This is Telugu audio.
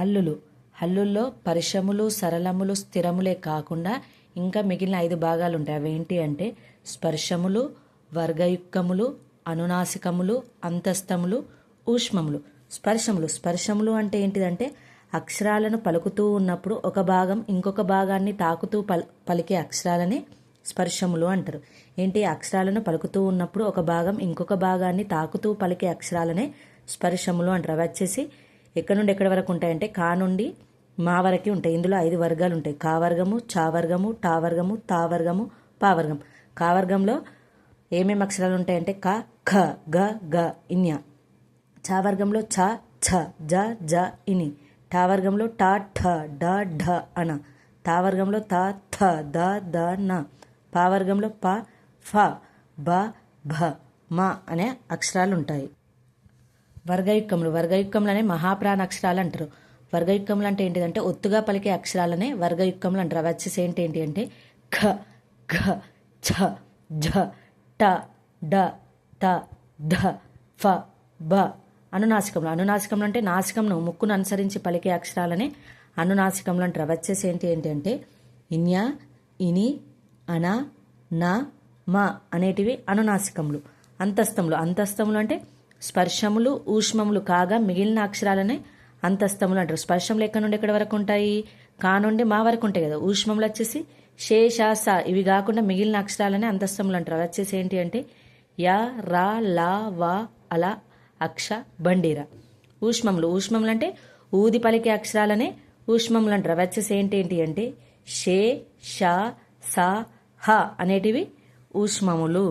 హల్లులు. హల్లుల్లో పరిశ్రమలు సరళములు స్థిరములే కాకుండా ఇంకా మిగిలిన ఐదు భాగాలు ఉంటాయి అవి ఏంటి అంటే స్పర్శములు వర్గయుక్తములు అనునాసికములు అంతస్తములు ఊష్మములు. స్పర్శములు. స్పర్శములు అంటే ఏంటిదంటే అక్షరాలను పలుకుతూ ఉన్నప్పుడు ఒక భాగం ఇంకొక భాగాన్ని తాకుతూ పల్ పలికే అక్షరాలని స్పర్శములు అంటారు. ఏంటి? అక్షరాలను పలుకుతూ ఉన్నప్పుడు ఒక భాగం ఇంకొక భాగాన్ని తాకుతూ పలికే అక్షరాలనే స్పర్శములు అంటారు. అవి వచ్చేసి ఎక్కడి నుండి ఎక్కడి వరకు ఉంటాయంటే కా నుండి మా వరకు ఉంటాయి. ఇందులో ఐదు వర్గాలు ఉంటాయి. కా వర్గము చా వర్గము టా వర్గము తా వర్గము పా వర్గం. కా వర్గంలో ఏమేమి అక్షరాలు ఉంటాయంటే క ఖ గ గ ఇన్య. చా వర్గంలో ఛ ఛ జ జ ఇని. టా వర్గంలో టా ఠ డ ఢ అన. తా వర్గంలో త థ ద ద న. పా వర్గంలో ప ఫ బ భ మ అనే అక్షరాలు ఉంటాయి. వర్గయుక్కములు వర్గయుక్కములనే మహాప్రాణ అక్షరాలు అంటారు. వర్గయుక్కములు అంటే ఏంటిదంటే ఒత్తుగా పలికే అక్షరాలనే వర్గయుక్కములు అంటారు. అవి వచ్చేసి ఏంటి ఏంటి అంటే ఖ ఘ ఛ ఝ ట డ త ధ ఫ బ అనునాసికములు. అనునాసికములు అంటే నాసికంను ముక్కును అనుసరించి పలికే అక్షరాలనే అనునాసికములు అంటారు. అవి వచ్చేసి ఏంటి ఏంటి అంటే ఇన్య ఇని అన న మ అనేటివి అనునాసికములు. అంతస్తములు అంతస్తములు అంటే స్పర్శములు ఊష్మములు కాగా మిగిలిన అక్షరాలనే అంతస్తములు అంటారు. స్పర్శములు ఎక్కడి నుండి ఎక్కడి వరకు ఉంటాయి? కా నుండి మా వరకు ఉంటాయి కదా. ఊష్మములు వచ్చేసి శేష స ఇవి కాకుండా మిగిలిన అక్షరాలనే అంతస్తములు అంటారు. అవి వచ్చేసి ఏంటి అంటే యా రా లా వా అలా అక్ష బండీరా. ఊష్మములు. ఊష్మములు అంటే ఊది పలికే అక్షరాలనే ఊష్మములు అంటారు. అవి వచ్చేసి ఏంటి ఏంటి అంటే షే షా సా హ అనేటివి ఊష్మములు.